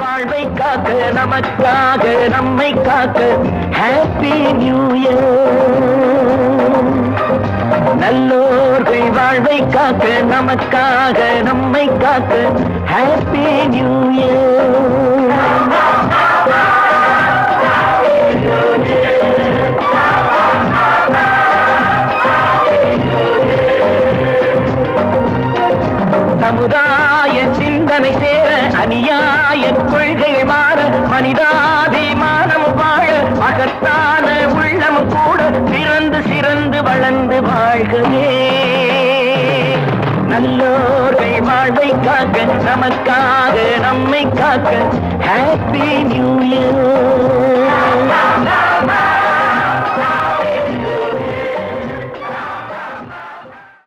வாழ்வை காக்க நமக்காக நம்மை காக்க ஹாப்பி நியூ இயர் நல்லோர்கள் வாழ்வை காக்க நமக்காக நம்மை காக்க ஹாப்பி நியூ இயர் சமுதாய அநியாய சிந்தனை சேர அநியாய கொள்கை மாற மனிதாபிமானம் வாழ மகத்தான உள்ளம் கூட சிறந்து சிறந்து வளர்ந்து வாழ்கவே. நல்லோர்கள் வாழ்வை காக்க நமக்காக நம்மை காக்க ஹாப்பி நியூ இயர்